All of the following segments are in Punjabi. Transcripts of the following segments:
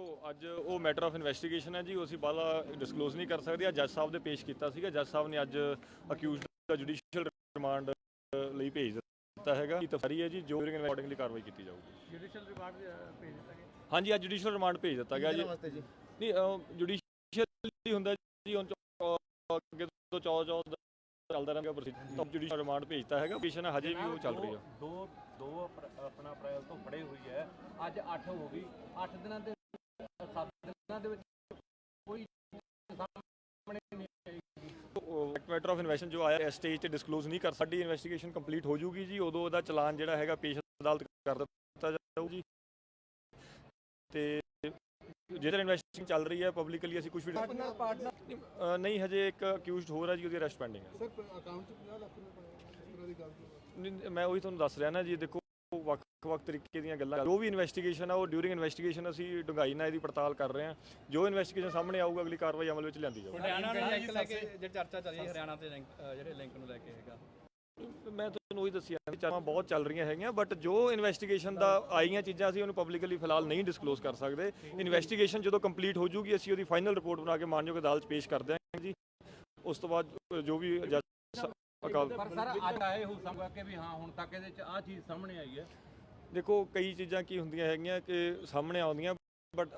ਦੇਖੋ ਅੱਜ ਉਹ ਮੈਟਰ ਆਫ ਇਨਵੈਸਟੀਗੇਸ਼ਨ ਹੈ ਜੀ ਉਹ ਅਸੀਂ ਬਾਲਾ ਡਿਸਕਲੋਜ਼ ਨਹੀਂ ਕਰ ਸਕਦੇ। ਆ ਜੱਜ ਸਾਹਿਬ ਦੇ ਪੇਸ਼ ਕੀਤਾ ਸੀਗਾ। ਜੱਜ ਸਾਹਿਬ ਨੇ ਅੱਜ ਅਕਿਊਜ਼ਡ ਦਾ ਜੁਡੀਸ਼ੀਅਲ ਰਿਮਾਂਡ ਲਈ ਭੇਜ ਦਿੱਤਾ ਹੈਗਾ। ਇਹ ਤਫਰੀ ਹੈ ਜੀ ਜੋ ਅਕੋਰਡਿੰਗਲੀ ਕਾਰਵਾਈ ਕੀਤੀ ਜਾਊਗੀ। ਜੁਡੀਸ਼ੀਅਲ ਰਿਮਾਂਡ ਭੇਜ ਦਿੱਤਾ ਗਿਆ? ਹਾਂਜੀ ਅੱਜ ਜੁਡੀਸ਼ੀਅਲ ਰਿਮਾਂਡ ਭੇਜ ਦਿੱਤਾ ਗਿਆ ਜੀ। ਨਹੀਂ ਜੁਡੀਸ਼ੀਅਲ ਹੀ ਹੁੰਦਾ ਜੀ ਹੁਣ ਚੌ- ਅੱਗੇ ਤੋਂ ਚੌ ਚੌ ਚੱਲਦਾ ਰਹਿੰਦਾ ਪ੍ਰੋਸੀਜਰ ਤਾਂ ਜੁਡੀਸ਼ੀਅਲ ਰਿਮਾਂਡ ਭੇਜਤਾ ਹੈਗਾ। ਪੇਸ਼ਨ ਹਜੇ ਵੀ ਉਹ ਚੱਲ ਰਹੀ ਆ। ਦੋ ਦੋ ਆਪਣਾ ਅਪ੍ਰੈਲ ਤੋਂ ਫੜੇ ਹੋਈ ਹੈ। ਅੱਜ 8 ਹੋ ਗਈ। 8 ਦਿਨਾਂ ਦੇ 7 ਦਿਨਾਂ ਦੇ ਵਿੱਚ ਕੋਈ ਸਾਹਮਣੇ ਨਹੀਂ ਆਈ ਮੈਟਰ ਆਫ ਇਨਵੈਸਟੀਗੇਸ਼ਨ ਜੋ ਆਇਆ ਸਟੇਜ ਤੇ ਡਿਸਕਲੋਜ਼ ਨਹੀਂ ਕਰ ਸਾਡੀ ਇਨਵੈਸਟੀਗੇਸ਼ਨ ਕੰਪਲੀਟ ਹੋ ਜੂਗੀ ਜੀ ਉਦੋਂ ਉਹਦਾ ਚਲਾਨ ਜਿਹੜਾ ਹੈਗਾ ਪੇਸ਼ ਅਦਾਲਤ ਕਰ ਦਿੱਤਾ ਜਾਊ ਜੀ। ਤੇ ਜਿਹੜਾ ਇਨਵੈਸਟੀਗੇਸ਼ਨ ਚੱਲ ਰਹੀ ਹੈ ਪਬਲਿਕਲੀ ਅਸੀਂ ਕੁਝ ਵੀ ਨਹੀਂ ਹਜੇ ਇੱਕ ਅਕਿਊਜ਼ਡ ਹੋਰ ਹੈ ਜੀ ਉਹਦੀ ਅਰੈਸਟ ਪੈਂਡਿੰਗ ਹੈ। ਸਰ ਅਕਾਊਂਟ 'ਚ 50 ਲੱਖ ਰੁਪਏ ਪਏ ਇਸ ਤਰ੍ਹਾਂ ਦੀ ਗੱਲ ਨਹੀਂ, ਨਹੀਂ, ਮੈਂ ਉਹੀ ਤੁਹਾਨੂੰ ਦੱਸ ਰਿਹਾ ਨਾ ਜੀ ਦੇਖੋ ਵੱਖ-ਵੱਖ ਤਰੀਕੇ ਦੀਆਂ ਗੱਲਾਂ ਜੋ ਵੀ ਇਨਵੈਸਟੀਗੇਸ਼ਨ ਆ ਉਹ ਡਿਊਰਿੰਗ ਇਨਵੈਸਟੀਗੇਸ਼ਨ ਅਸੀਂ ਡੂੰਘਾਈ ਨਾਲ ਇਹਦੀ ਪੜਤਾਲ ਕਰ ਰਹੇ ਹਾਂ। ਜੋ ਇਨਵੈਸਟੀਗੇਸ਼ਨ ਸਾਹਮਣੇ ਆਊਗਾ ਅਗਲੀ ਕਾਰਵਾਈ ਅਮਲ ਵਿੱਚ ਲਿਆਂਦੀ ਜਾਊਗੀ। ਹਰਿਆਣਾ ਨੂੰ ਲਿੰਕ ਲੈ ਕੇ ਜਿਹੜੀ ਚਰਚਾ ਚੱਲ ਰਹੀ ਹੈ ਹਰਿਆਣਾ ਤੇ ਜਿਹੜੇ ਲਿੰਕ ਨੂੰ ਲੈ ਕੇ ਹੈਗਾ। ਮੈਂ ਤੁਹਾਨੂੰ ਉਹੀ ਦੱਸਿਆ ਵੀ ਚਰਚਾਵਾਂ ਬਹੁਤ ਚੱਲ ਰਹੀਆਂ ਹੈਗੀਆਂ ਬਟ ਜੋ ਇਨਵੈਸਟੀਗੇਸ਼ਨ ਦਾ ਆਈਆਂ ਚੀਜ਼ਾਂ ਅਸੀਂ ਉਹਨੂੰ ਪਬਲਿਕਲੀ ਫਿਲਹਾਲ ਨਹੀਂ ਡਿਸਕਲੋਜ਼ ਕਰ ਸਕਦੇ। ਇਨਵੈਸਟੀਗੇਸ਼ਨ ਜਦੋਂ ਕੰਪਲੀਟ ਹੋ ਜੂਗੀ ਅਸੀਂ ਉਹਦੀ ਫਾਈਨਲ ਰਿਪੋਰਟ ਬਣਾ ਕੇ ਮਾਨਯੋਗ ਅਦਾਲਤ ਪੇਸ਼ ਕਰ ਦਿਆਂਗੇ ਜੀ। ਉਸ ਤੋਂ ਬਾਅਦ ਜੋ ਵੀ ਜੱਜ ਅਕਾਲ ਪਰ ਸਰ ਅੱਜ ਆਏ ਹੋ ਸਮਝਾ ਕਿ ਵੀ ਹਾਂ ਹੁਣ ਤੱਕ ਇਹਦੇ ਚ ਆ ਚੀਜ਼ ਸਾਹਮਣੇ ਆਈ ਹੈ। ਦੇਖੋ ਕਈ ਚੀਜ਼ਾਂ ਕੀ ਹੁੰਦੀਆਂ ਹੈਗੀਆਂ ਕਿ ਸਾਹਮਣੇ ਆਉਂਦੀਆਂ ਬਟ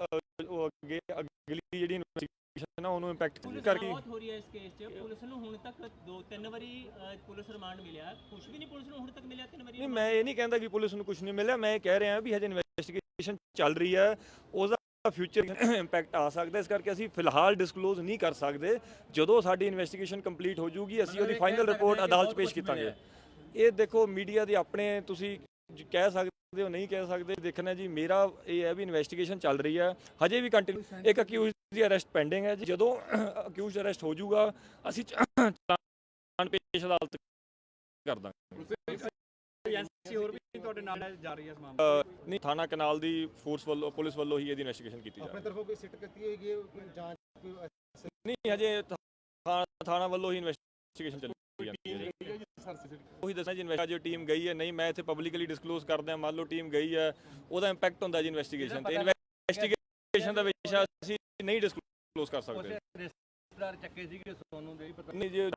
ਉਹ ਅੱਗੇ ਅਗਲੀ ਜਿਹੜੀ ਇਨਵੈਸਟੀਗੇਸ਼ਨ ਆ ਉਹਨੂੰ ਇੰਪੈਕਟ ਕਰਕੇ ਬਹੁਤ ਹੋ ਰਹੀ ਹੈ ਇਸ ਕੇਸ 'ਚ। ਪੁਲਿਸ ਨੂੰ ਹੁਣ ਤੱਕ ਦੋ ਤਿੰਨ ਵਾਰੀ ਪੁਲਿਸ ਰਿਮਾਂਡ ਮਿਲਿਆ। ਕੁਝ ਵੀ ਨਹੀਂ ਪੁਲਿਸ ਨੂੰ ਹੁਣ ਤੱਕ ਮਿਲਿਆ ਤਿੰਨ ਵਾਰੀ ਨਹੀਂ ਮੈਂ ਇਹ ਨਹੀਂ ਕਹਿੰਦਾ ਕਿ ਪੁਲਿਸ ਨੂੰ ਕੁਝ ਨਹੀਂ ਮਿਲਿਆ। ਮੈਂ ਇਹ ਕਹਿ ਰਿਹਾ ਵੀ ਹਜੇ ਇਨਵੈਸਟੀਗੇਸ਼ਨ ਚੱਲ ਰਹੀ ਹੈ। ਉਹਦਾ ਫਿਊਚਰ ਇੰਪੈਕਟ ਆ ਸਕਦਾ। ਇਸ ਕਰਕੇ ਅਸੀਂ ਫਿਲਹਾਲ ਡਿਸਕਲੋਜ਼ ਨਹੀਂ ਕਰ ਸਕਦੇ। ਜਦੋਂ ਸਾਡੀ ਇਨਵੈਸਟੀਗੇਸ਼ਨ ਕੰਪਲੀਟ ਹੋ ਜੂਗੀ ਅਸੀਂ ਉਹਦੀ ਫਾਈਨਲ ਰਿਪੋਰਟ ਅਦਾਲਤ 'ਚ ਪੇਸ਼ ਕੀਤਾਂਗੇ। ਇਹ ਦੇਖੋ ਮੀਡੀਆ ਦੇ ਆਪਣੇ ਤੁਸੀਂ ਕਹਿ ਸਕਦੇ ਹੋ ਨਹੀਂ ਕਹਿ ਸਕਦੇ। ਦੇਖਣਾ ਜੀ ਮੇਰਾ ਇਹ ਹੈ ਵੀ ਇਨਵੈਸਟੀਗੇਸ਼ਨ ਚੱਲ ਰਹੀ ਹੈ। ਹਜੇ ਵੀ ਕੰਟੀਨਿਊ ਇੱਕ ਅਕਿਊਜ਼ਡ ਦੀ ਅਰੈਸਟ ਪੈਂਡਿੰਗ ਹੈ ਜੀ। ਜਦੋਂ ਅਕਿਊਜ਼ਡ ਅਰੈਸਟ ਹੋ ਜਾਊਗਾ ਅਸੀਂ ਚਲਾਨ ਪੇਸ਼ ਅਦਾਲਤ ਕਰ ਦਾਂਗੇ ਏਜੰਸੀ ਹੋਰ ਵੀ ਤੁਹਾਡੇ ਨਾਲ ਜਾ ਰਹੀ ਹੈ ਇਸ ਮਾਮਲੇ ਨਹੀਂ ਥਾਣਾ ਕਨਾਲ ਦੀ ਫੋਰਸ ਵੱਲੋਂ ਪੁਲਿਸ ਵੱਲੋਂ ਹੀ ਇਹਦੀ ਇਨਵੈਸਟੀਗੇਸ਼ਨ ਕੀਤੀ ਜਾ ਰਹੀ ਆਪਣੇ ਤਰਫੋਂ ਕੋਈ ਸਿੱਟ ਕੀਤੀ ਹੈਗੀ ਹੈ, ਜਾਂਚ ਕੋਈ ਹੈ ਨਹੀਂ ਹਜੇ ਥਾਣਾ ਵੱਲੋਂ ਹੀ ਇਨਵੈਸਟੀਗੇਸ਼ਨ ਚੱਲੀ ਹੈ ਜੀ। ਉਹੀ ਦੱਸਣਾ ਜੀ ਇਨਵੈਸਟੀਗੇਸ਼ਨ ਟੀਮ ਗਈ ਹੈ ਨਹੀਂ ਮੈਂ ਇੱਥੇ ਪਬਲਿਕਲੀ ਡਿਸਕਲੋਜ਼ ਕਰਦਾ ਮੰਨ ਲਓ ਟੀਮ ਗਈ ਹੈ ਉਹਦਾ ਇੰਪੈਕਟ ਹੁੰਦਾ ਜੀ ਇਨਵੈਸਟੀਗੇਸ਼ਨ ਤੇ ਇਨਵੈਸਟੀਗੇਸ਼ਨ ਦਾ ਵਿਸ਼ਾ ਅਸੀਂ ਨਹੀਂ ਡਿਸਕਲੋਜ਼ ਕਰ ਸਕਦੇ ਰਿਸ਼ਤੇਦਾਰ ਚੱਕੇ ਸੀਗੇ ਸੋਨੂੰ ਦੇ ਹੀ ਪਤਾ ਨਹੀਂ ਜੀ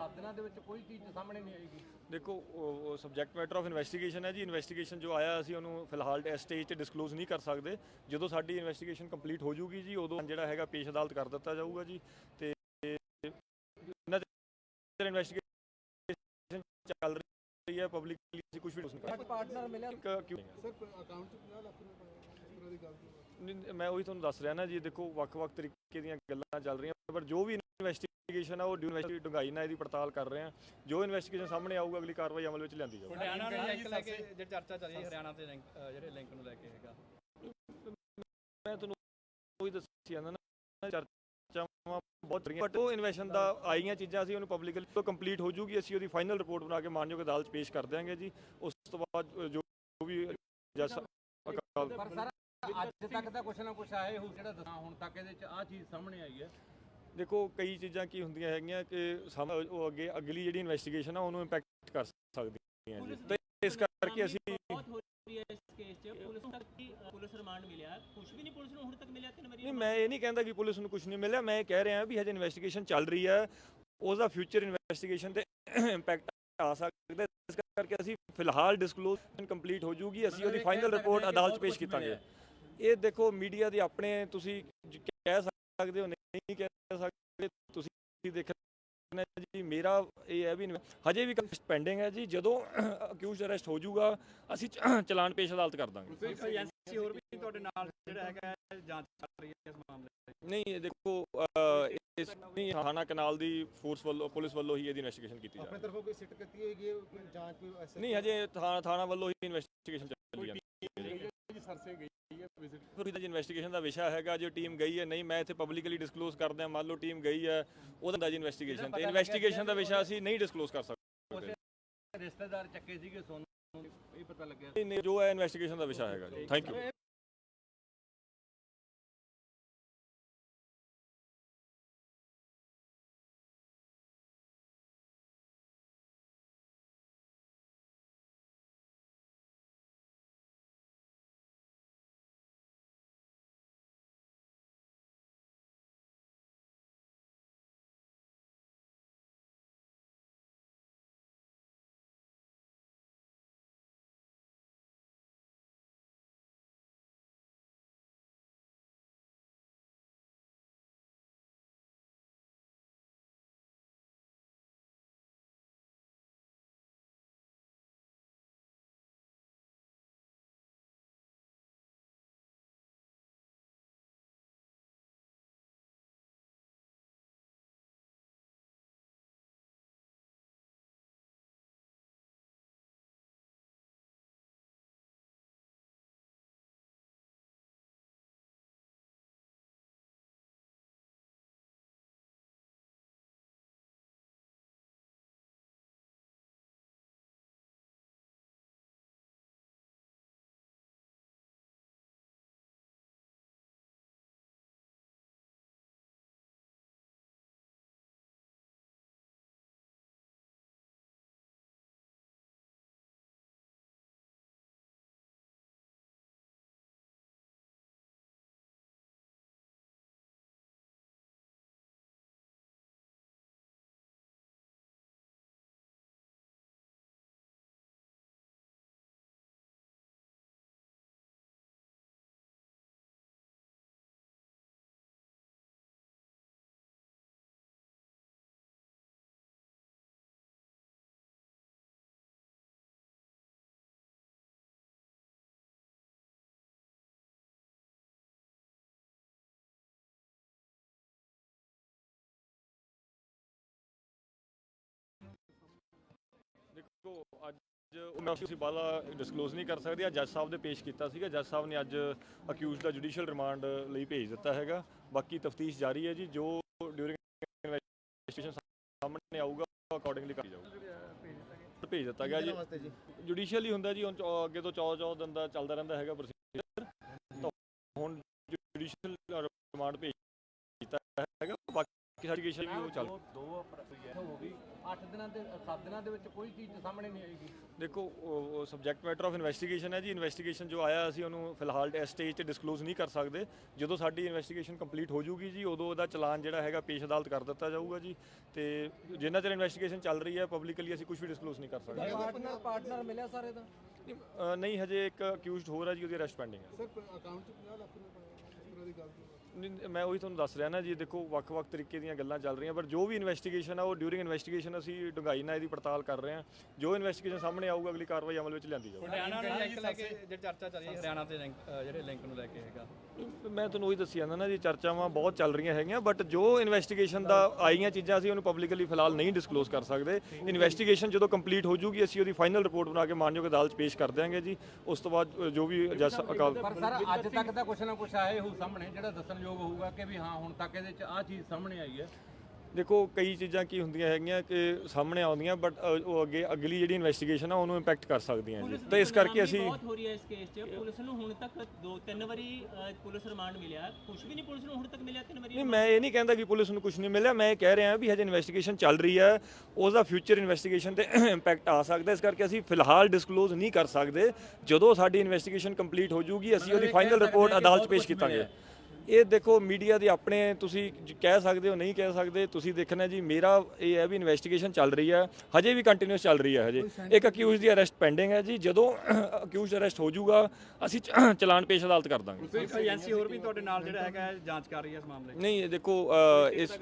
7 ਦਿਨਾਂ ਦੇ ਵਿੱਚ ਕੋਈ ਚੀਜ਼ ਸਾਹਮਣੇ ਨਹੀਂ ਆਏਗੀ। ਦੇਖੋ ਉਹ ਸਬਜੈਕਟ ਮੈਟਰ ਆਫ ਇਨਵੈਸਟੀਗੇਸ਼ਨ ਹੈ ਜੀ। ਇਨਵੈਸਟੀਗੇਸ਼ਨ ਜੋ ਆਇਆ ਅਸੀਂ ਉਹਨੂੰ ਫਿਲਹਾਲ ਇਸ ਸਟੇਜ ਤੇ ਡਿਸਕਲੋਜ਼ ਨਹੀਂ ਕਰ ਸਕਦੇ। ਜਦੋਂ ਸਾਡੀ ਇਨਵੈਸਟੀਗੇਸ਼ਨ ਕੰਪਲੀਟ ਹੋ ਜੂਗੀ ਜੀ ਉਦੋਂ ਜਿਹੜਾ ਹੈਗਾ ਪੇਸ਼ ਅਦਾਲਤ ਕਰ ਦਿੱਤਾ ਜਾਊਗਾ ਜੀ। ਤੇ ਇਹਨਾਂ ਦੇ ਇਨਵੈਸਟੀਗੇਸ਼ਨ ਚੱਲ ਰਹੀ ਹੈ ਪਬਲਿਕਲੀ ਅਸੀਂ ਕੁਝ ਵੀ ਨਹੀਂ ਕਰ ਪਾਰਟਨਰ ਮਿਲਿਆ। ਸਕਦੇ ਕਿਉਂ? ਸਰ ਅਕਾਊਂਟ 'ਚ 50 ਲੱਖ ਰੁਪਏ ਪਏ ਆ। ਇਸ ਤਰ੍ਹਾਂ ਦੀ ਗੱਲ ਸੀ ਨਹੀਂ, ਮੈਂ ਉਹੀ ਤੁਹਾਨੂੰ ਦੱਸ ਰਿਹਾ ਨਾ ਜੀ ਦੇਖੋ ਵੱਖ-ਵੱਖ ਤਰੀਕੇ ਦੀਆਂ ਗੱਲਾਂ ਚੱਲ ਰਹੀਆਂ। ਪਰ ਜੋ ਵੀ ਇਨਵੈਸਟੀਗੇਸ਼ਨ ਆ ਉਹ ਡਿਊ ਡੁੰਗਾਈ ਨਾਲ ਇਹਦੀ ਪੜਤਾਲ ਕਰ ਰਹੇ ਆ। ਜੋ ਇਨਵੈਸਟੀਗੇਸ਼ਨ ਸਾਹਮਣੇ ਆਊਗਾ ਅਗਲੀ ਕਾਰਵਾਈ ਅਮਲ ਵਿੱਚ ਲਿਆਂਦੀ ਜਾਊਗੀ। ਹਰਿਆਣਾ ਨਾਲ ਲਿੰਕ ਲੈ ਕੇ ਜਿਹੜੀ ਚਰਚਾ ਚੱਲ ਰਹੀ ਹੈ ਹਰਿਆਣਾ ਤੇ ਲਿੰਕ ਜਿਹੜੇ ਲਿੰਕ ਨੂੰ ਲੈ ਕੇ ਹੈਗਾ। ਮੈਂ ਤੁਹਾਨੂੰ ਉਹੀ ਦੱਸੀ ਜਾਂਦਾ ਨਾ ਚਰਚਾਵਾਂ ਬਹੁਤ ਰਹੀਆਂ ਬਟ ਉਹ ਇਨਵੈਸਟੀਗੇਸ਼ਨ ਦਾ ਆਈਆਂ ਚੀਜ਼ਾਂ ਸੀ ਉਹਨੂੰ ਪਬਲਿਕਲੀ ਤੋਂ ਕੰਪਲੀਟ ਹੋ ਜੂਗੀ ਅਸੀਂ ਉਹਦੀ ਫਾਈਨਲ ਰਿਪੋਰਟ ਬਣਾ ਕੇ ਮਾਨਯੋਗ ਅਦਾਲਤ 'ਚ ਪੇਸ਼ ਕਰ ਦਿਆਂਗੇ ਜੀ। ਉਸ ਤੋਂ ਬਾਅਦ ਜੋ ਜੋ ਵੀ ਜੱਜ ਅਕਾਲ ਪਰ ਸਰ ਅੱਜ ਤੱਕ ਤਾਂ ਕੁਛ ਨਾ ਕੁਛ ਆਏ ਹੋ ਜਿਹੜਾ ਦੱਸਾਂ ਹੁਣ ਤੱਕ ਇਹਦੇ ਚ ਆ ਚੀਜ਼ ਸਾਹਮਣੇ ਆਈ ਹੈ। ਦੇਖੋ ਕਈ ਚੀਜ਼ਾਂ ਕੀ ਹੁੰਦੀਆਂ ਹੈਗੀਆਂ ਕਿ ਸਮ- ਉਹ ਅੱਗੇ ਅਗਲੀ ਜਿਹੜੀ ਇਨਵੈਸਟੀਗੇਸ਼ਨ ਆ ਉਹਨੂੰ ਇੰਪੈਕਟ ਕਰ ਸਕਦੀਆਂ ਜੀ। ਤੇ ਇਸ ਕਰਕੇ ਅਸੀਂ ਬਹੁਤ ਹੋ ਰਹੀ ਹੈ ਇਸ ਕੇਸ 'ਚ। ਪੁਲਿਸ ਨੂੰ ਤੱਕ ਕੀ, ਅ, ਪੁਲਿਸ ਰਿਮਾਂਡ ਮਿਲਿਆ। ਕੁਝ ਵੀ ਨਹੀਂ ਪੁਲਿਸ ਨੂੰ ਹੁਣ ਤੱਕ ਮਿਲਿਆ ਤਿੰਨ ਵਾਰੀ ਨਹੀਂ ਮੈਂ ਇਹ ਨਹੀਂ ਕਹਿੰਦਾ ਕਿ ਪੁਲਿਸ ਨੂੰ ਕੁਝ ਨਹੀਂ ਮਿਲਿਆ। ਮੈਂ ਇਹ ਕਹਿ ਰਿਹਾ ਵੀ ਹਜੇ ਇਨਵੈਸਟੀਗੇਸ਼ਨ ਚੱਲ ਰਹੀ ਹੈ। ਉਸ ਦਾ ਫਿਊਚਰ ਇਨਵੈਸਟੀਗੇਸ਼ਨ ਤੇ ਇੰਪੈਕਟ ਆ ਸਕਦਾ। ਹੈ। ਇਸ ਕਰਕੇ ਅਸੀਂ ਫਿਲਹਾਲ ਡਿਸਕਲੋਜ਼ ਕੰਪਲੀਟ ਹੋ ਜੂਗੀ। ਅਸੀਂ ਉਹਦੀ ਫਾਈਨਲ ਰਿਪੋਰਟ ਅਦਾਲਤ 'ਚ ਪੇਸ਼ ਕੀਤਾਂਗੇ। ਇਹ ਦੇਖੋ ਮੀਡੀਆ ਦੀ ਆਪਣੇ ਤੁਸੀਂ ਜ- ਕਹਿ ਸਕਦੇ ਹੋ? ਨਹੀਂ ਕਹਿ ਸਕਦੇ ਤੁਸੀਂ ਦੇਖਣਾ ਜੀ ਮੇਰਾ ਇਹ ਹੈ ਵੀ ਹਜੇ ਵੀ ਪੈਂਡਿੰਗ ਹੈ ਜੀ। ਜਦੋਂ ਅਕਿਊਜ਼ਡ ਅਰੈਸਟ ਹੋ ਜਾਊਗਾ ਅਸੀਂ ਚਲਾਨ ਪੇਸ਼ ਅਦਾਲਤ ਕਰ ਦਾਂਗੇ। ਏਜੰਸੀ ਹੋਰ ਵੀ ਤੁਹਾਡੇ ਨਾਲ ਜਿਹੜਾ ਹੈਗਾ ਹੈ, ਜਾਂਚ ਚੱਲ ਰਹੀ ਹੈ ਇਸ ਮਾਮਲੇ ਦੀ ਨਹੀਂ ਇਹ ਦੇਖੋ ਇਸ ਨਹੀਂ ਥਾਣਾ ਕਨਾਲ ਦੀ ਫੋਰਸ ਵੱਲੋਂ ਪੁਲਿਸ ਵੱਲੋਂ ਹੀ ਇਹਦੀ ਇਨਵੈਸਟੀਗੇਸ਼ਨ ਕੀਤੀ ਜਾ ਆਪਣੇ ਰਹੀ ਤਰਫੋਂ ਕੋਈ ਸਿੱਟ ਕੀਤੀ ਹੈ, ਕੋਈ ਜਾਂਚ ਕੋਈ ਹੈ ਨਹੀਂ ਹਜੇ ਥਾਣਾ ਵੱਲੋਂ ਹੀ ਇਨਵੈਸਟੀਗੇਸ਼ਨ ਚੱਲੀ ਜਾਂਦੀ ਜੀ ਸਰਸੇ ਗਈ ਹੈ ਵਿਜ਼ਿਟ ਪੂਰੀ ਤਾਂ ਇਨਵੈਸਟੀਗੇਸ਼ਨ ਦਾ ਵਿਸ਼ਾ ਹੈਗਾ ਜੇ ਟੀਮ ਗਈ ਹੈ ਨਹੀਂ ਮੈਂ ਇੱਥੇ ਪਬਲਿਕਲੀ ਡਿਸਕਲੋਜ਼ ਕਰਦਾ ਮੰਨ ਲਓ ਟੀਮ ਗਈ ਹੈ ਉਹਦਾ ਦਾ ਜੀ ਇਨਵੈਸਟੀਗੇਸ਼ਨ ਤੇ ਇਨਵੈਸਟੀਗੇਸ਼ਨ ਦਾ ਵਿਸ਼ਾ ਅਸੀਂ ਨਹੀਂ ਡਿਸਕਲੋਜ਼ ਕਰ ਸਕਦੇ। ਰਿਸ਼ਤੇਦਾਰ ਚੱਕੇ ਸੀਗੇ ਸੋਨੂੰ ਇਹ ਪਤਾ ਲੱਗਿਆ। ਨਹੀਂ, ਜੋ ਹੈ ਇਨਵੈਸਟੀਗੇਸ਼ਨ ਦਾ ਵਿਸ਼ਾ ਹੈਗਾ ਜੀ। ਥੈਂਕ ਯੂ ਦੇਖੋ ਅੱਜ ਉਹ ਮੈਂ ਤੁਸੀਂ ਬਾਲਾ ਡਿਸਕਲੋਜ਼ ਨਹੀਂ ਕਰ ਸਕਦੇ ਆ ਜੱਜ ਸਾਹਿਬ ਦੇ ਪੇਸ਼ ਕੀਤਾ ਸੀਗਾ ਜੱਜ ਸਾਹਿਬ ਨੇ ਅੱਜ ਅਕਿਊਜ਼ਡ ਦਾ ਜੁਡੀਸ਼ੀਅਲ ਰਿਮਾਂਡ ਲਈ ਭੇਜ ਦਿੱਤਾ ਹੈਗਾ ਬਾਕੀ ਤਫਤੀਸ਼ ਜਾਰੀ ਹੈ ਜੀ ਜੋ ਡਿਊਰਿੰਗ ਇਨਵੈਸਟੀਗੇਸ਼ਨ ਸਾਹਮਣੇ ਆਊਗਾ ਅਕੋਰਡਿੰਗਲੀ ਕੀਤੀ ਜਾਊਗਾ ਭੇਜ ਦਿੱਤਾ ਗਿਆ ਜੀ ਜੀ ਜੁਡੀਸ਼ੀਅਲ ਹੀ ਹੁੰਦਾ ਜੀ ਹੁਣ ਅੱਗੇ ਤੋਂ 14 14 ਦਿਨ ਦਾ ਚੱਲਦਾ ਰਹਿੰਦਾ ਹੈਗਾ ਪ੍ਰੋਸੀਜਰ ਤਾਂ ਹੁਣ ਜੁਡੀਸ਼ੀਅਲ ਰਿਮਾਂਡ ਭੇਜ ਦਿੱਤਾ ਹੈਗਾ ਬਾਕੀ ਸਾਡੀ ਕੇਸ ਵੀ ਉਹ ਚੱਲ ਦੋ ਅਪ੍ਰੈਲ ਹੋ ਗਈ 8 ਦਿਨਾਂ ਦੇ 7 ਦਿਨਾਂ ਦੇ ਵਿੱਚ ਕੋਈ ਚੀਜ਼ ਸਾਹਮਣੇ ਨਹੀਂ ਆਏਗੀ। ਦੇਖੋ ਉਹ ਸਬਜੈਕਟ ਮੈਟਰ ਆਫ ਇਨਵੈਸਟੀਗੇਸ਼ਨ ਹੈ ਜੀ। ਇਨਵੈਸਟੀਗੇਸ਼ਨ ਜੋ ਆਇਆ ਅਸੀਂ ਉਹਨੂੰ ਫਿਲਹਾਲ ਇਸ ਸਟੇਜ ਤੇ ਡਿਸਕਲੋਜ਼ ਨਹੀਂ ਕਰ ਸਕਦੇ। ਜਦੋਂ ਸਾਡੀ ਇਨਵੈਸਟੀਗੇਸ਼ਨ ਕੰਪਲੀਟ ਹੋ ਜੂਗੀ ਜੀ ਉਦੋਂ ਉਹਦਾ ਚਲਾਨ ਜਿਹੜਾ ਹੈਗਾ ਪੇਸ਼ ਅਦਾਲਤ ਕਰ ਦਿੱਤਾ ਜਾਊਗਾ ਜੀ। ਤੇ ਜਿੰਨਾ ਚਿਰ ਇਨਵੈਸਟੀਗੇਸ਼ਨ ਚੱਲ ਰਹੀ ਹੈ ਪਬਲਿਕਲੀ ਅਸੀਂ ਕੁਝ ਵੀ ਡਿਸਕਲੋਜ਼ ਨਹੀਂ ਕਰ ਸਕਦੇ। ਪਾਰਟਨਰ ਪਾਰਟਨਰ ਮਿਲਿਆ ਸਾਰੇ ਦਾ? ਨਹੀਂ, ਹਜੇ ਇੱਕ ਅਕਿਊਜ਼ਡ ਹੋਰ ਹੈ ਜੀ ਉਹਦੀ ਅਰੈਸਟ ਪੈਂਡਿੰਗ ਹੈ। ਸਰ ਅਕਾਊਂਟ 'ਚ 50 ਲੱਖ ਰੁਪਏ ਪਾਇਆ ਇਸ ਤਰ੍ਹਾਂ ਦੀ ਗੱਲ। ਨਹੀਂ ਮੈਂ ਉਹੀ ਤੁਹਾਨੂੰ ਦੱਸ ਰਿਹਾ ਨਾ ਜੀ ਦੇਖੋ ਵੱਖ-ਵੱਖ ਤਰੀਕੇ ਦੀਆਂ ਗੱਲਾਂ ਚੱਲ ਰਹੀਆਂ ਪਰ ਜੋ ਵੀ ਇਨਵੈਸਟੀਗੇਸ਼ਨ ਆ ਉਹ ਡਿਊਰਿੰਗ ਇਨਵੈਸਟੀਗੇਸ਼ਨ ਅਸੀਂ ਡੂੰਘਾਈ ਨਾਲ ਇਹਦੀ ਪੜਤਾਲ ਕਰ ਰਹੇ ਹਾਂ। ਜੋ ਇਨਵੈਸਟੀਗੇਸ਼ਨ ਸਾਹਮਣੇ ਆਊਗਾ ਅਗਲੀ ਕਾਰਵਾਈ ਅਮਲ ਵਿੱਚ ਲਿਆਂਦੀ ਜਾਊਗੀ। ਹਰਿਆਣਾ ਨਾਲ ਲਿੰਕ ਲੈ ਕੇ ਜਿਹੜੀ ਚਰਚਾ ਚੱਲ ਰਹੀ ਹੈ। ਹਰਿਆਣਾ ਤੇ ਲਿੰਕ ਅ, ਜਿਹੜੇ ਲਿੰਕ ਨੂੰ ਲੈ ਕੇ ਹੈਗਾ। ਮੈਂ ਤੁਹਾਨੂੰ ਉਹੀ ਦੱਸੀ ਜਾਂਦਾ ਨਾ ਜੀ ਚਰਚਾਵਾਂ ਬਹੁਤ ਚੱਲ ਰਹੀਆਂ ਹੈਗੀਆਂ ਬਟ ਜੋ ਇਨਵੈਸਟੀਗੇਸ਼ਨ ਦਾ ਆਈਆਂ ਚੀਜ਼ਾਂ ਅਸੀਂ ਉਹਨੂੰ ਪਬਲਿਕਲੀ ਫਿਲਹਾਲ ਨਹੀਂ ਡਿਸਕਲੋਜ਼ ਕਰ ਸਕਦੇ। ਇਨਵੈਸਟੀਗੇਸ਼ਨ ਜਦੋਂ ਕੰਪਲੀਟ ਹੋ ਜੂਗੀ ਅਸੀਂ ਉਹਦੀ ਫਾਈਨਲ ਰਿਪੋਰਟ ਬਣਾ ਕੇ ਮਾਨਯੋਗ ਅਦਾਲਤ 'ਚ ਪੇਸ਼ ਕਰ ਦਿਆਂਗੇ ਜੀ। ਉਸ ਤੋਂ ਬਾਅਦ ਜੋ ਵੀ ਜੱਜ ਅਕਾਲ ਪਰ ਸਰ ਅੱਜ ਤੱਕ ਤਾਂ ਕੁਛ ਨਾ ਕੁਛ ਆਏ ਹੋ ਸਾਹਮਣੇ ਜਿਹੜਾ ਦੱਸਣਯੋਗ ਹੋਊਗਾ ਕਿ ਵੀ ਹਾਂ ਹੁਣ ਤੱਕ ਇਹਦੇ ਚ ਆਹ ਚੀਜ਼ ਸਾਹਮਣੇ ਆਈ ਹੈ। ਦੇਖੋ ਕਈ ਚੀਜ਼ਾਂ ਕੀ ਹੁੰਦੀਆਂ ਹੈਗੀਆਂ ਕਿ ਸਾਹਮਣੇ ਆਉਂਦੀਆਂ ਬਟ ਉਹ ਅੱਗੇ ਅਗਲੀ ਜਿਹੜੀ ਇਨਵੈਸਟੀਗੇਸ਼ਨ ਆ ਉਹਨੂੰ ਇੰਪੈਕਟ ਕਰ ਸਕਦੀਆਂ ਜੀ। ਤਾਂ ਇਸ ਕਰਕੇ ਅਸੀਂ ਬਹੁਤ ਹੋ ਰਹੀ ਹੈ ਇਸ ਕੇਸ 'ਚ। ਪੁਲਿਸ ਨੂੰ ਹੁਣ ਤੱਕ ਦੋ ਤਿੰਨ ਵਾਰੀ ਪੁਲਿਸ ਰਿਮਾਂਡ ਮਿਲਿਆ। ਕੁਝ ਵੀ ਨਹੀਂ ਪੁਲਿਸ ਨੂੰ ਹੁਣ ਤੱਕ ਮਿਲਿਆ ਤਿੰਨ ਵਾਰੀ ਨਹੀਂ ਮੈਂ ਇਹ ਨਹੀਂ ਕਹਿੰਦਾ ਕਿ ਪੁਲਿਸ ਨੂੰ ਕੁਝ ਨਹੀਂ ਮਿਲਿਆ। ਮੈਂ ਇਹ ਕਹਿ ਰਿਹਾ ਵੀ ਹਜੇ ਇਨਵੈਸਟੀਗੇਸ਼ਨ ਚੱਲ ਰਹੀ ਹੈ। ਉਸ ਦਾ ਫਿਊਚਰ ਇਨਵੈਸਟੀਗੇਸ਼ਨ ਤੇ ਇੰਪੈਕਟ ਆ ਸਕਦਾ। ਇਸ ਕਰਕੇ ਅਸੀਂ ਫਿਲਹਾਲ ਡਿਸਕਲੋਜ਼ ਨਹੀਂ ਕਰ ਸਕਦੇ। ਜਦੋਂ ਸਾਡੀ ਇਨਵੈਸਟੀਗੇਸ਼ਨ ਕੰਪਲੀਟ ਹੋ ਜੂਗੀ ਅਸੀਂ ਉਹਦੀ ਫਾਈਨਲ ਰਿਪੋਰਟ ਅਦਾਲਤ ਪੇਸ਼ ਕੀਤਾਂਗੇ। ਇਹ ਦੇਖੋ ਮੀਡੀਆ ਦੇ ਆਪਣੇ ਤੁਸੀਂ ਕਹਿ ਸਕਦੇ ਹੋ ਨਹੀਂ ਕਹਿ ਸਕਦੇ ਤੁਸੀਂ ਦੇਖਣਾ ਜੀ ਮੇਰਾ ਇਹ ਹੈ ਵੀ ਇਨਵੈਸਟੀਗੇਸ਼ਨ ਚੱਲ ਰਹੀ ਹੈ। ਹਜੇ ਵੀ ਕੰਟੀਨਿਊਸ ਚੱਲ ਰਹੀ ਹੈ ਹਜੇ। ਇੱਕ ਅਕਿਊਜ਼ ਦੀ ਅਰੈਸਟ ਪੈਂਡਿੰਗ ਹੈ ਜੀ। ਜਦੋਂ ਅਕਿਊਜ਼ ਅਰੈਸਟ ਹੋ ਜਾਊਗਾ ਅਸੀਂ ਚਲਾਨ ਪੇਸ਼ ਅਦਾਲਤ ਕਰ ਦਾਂਗੇ। ਕੋਈ ਏਜੰਸੀ ਹੋਰ ਵੀ ਤੁਹਾਡੇ ਨਾਲ ਜਿਹੜਾ ਹੈਗਾ ਜਾਂਚ ਕਰ ਰਹੀ ਹੈ ਇਸ ਮਾਮਲੇ ਦੀ ਨਹੀਂ ਇਹ ਦੇਖੋ ਇਸ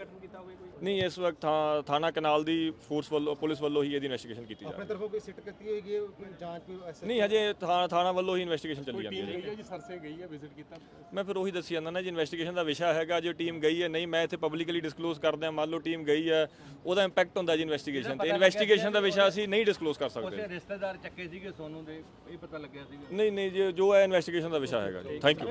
ਨਹੀਂ ਇਸ ਵਕਤ ਥਾਣਾ ਕਨਾਲ ਦੀ ਫੋਰਸ ਵੱਲੋਂ ਪੁਲਿਸ ਵੱਲੋਂ ਹੀ ਇਹਦੀ ਇਨਵੈਸਟੀਗੇਸ਼ਨ ਕੀਤੀ ਜਾ ਰਹੀ ਹੈ। ਤਰਫੋਂ ਕੋਈ ਸਿੱਟ ਕੀਤੀ ਹੋਏਗੀ ਹੈ, ਕੋਈ ਜਾਂਚ ਕੋਈ ਨਹੀਂ ਹਜੇ ਥਾਣਾ ਵੱਲੋਂ ਹੀ ਇਨਵੈਸਟੀਗੇਸ਼ਨ ਚੱਲੀ ਜਾਂਦੀ ਹੈ ਜੀ। ਜੀ ਸਰਸੇ ਗਈ ਹੈ ਵਿਜ਼ਿਟ ਕੀਤਾ? ਮੈਂ ਫਿਰ ਉਹੀ ਦੱਸੀ ਜਾਂਦਾ ਨਾ ਜੀ ਇਨਵੈਸਟੀਗੇਸ਼ਨ ਦਾ ਵਿਸ਼ਾ ਹੈਗਾ ਜੇ ਟੀਮ ਗਈ ਹੈ ਨਹੀਂ ਮੈਂ ਇੱਥੇ ਪਬਲਿਕਲੀ ਡਿਸਕਲੋਜ਼ ਕਰਦਾ ਮੰਨ ਲਓ ਟੀਮ ਗਈ ਹੈ ਉਹਦਾ ਇੰਪੈਕਟ ਹੁੰਦਾ ਜੀ ਇਨਵੈਸਟੀਗੇਸ਼ਨ ਤੇ। ਇਨਵੈਸਟੀਗੇਸ਼ਨ ਦਾ ਵਿਸ਼ਾ ਅਸੀਂ ਨਹੀਂ ਡਿਸਕਲੋਜ਼ ਕਰ ਸਕਦੇ। ਉਸੇ ਰਿਸ਼ਤੇਦਾਰ ਚੱਕੇ ਸੀਗੇ ਸੋਨੂ ਦੇ ਇਹ ਪਤਾ ਲੱਗਿਆ ਸੀਗਾ। ਨਹੀਂ ਨਹੀਂ ਜੀ ਜੋ ਹੈ ਇਨਵੈਸਟੀਗੇਸ਼ਨ ਦਾ ਵਿਸ਼ਾ ਹੈਗਾ ਜੀ। Thank you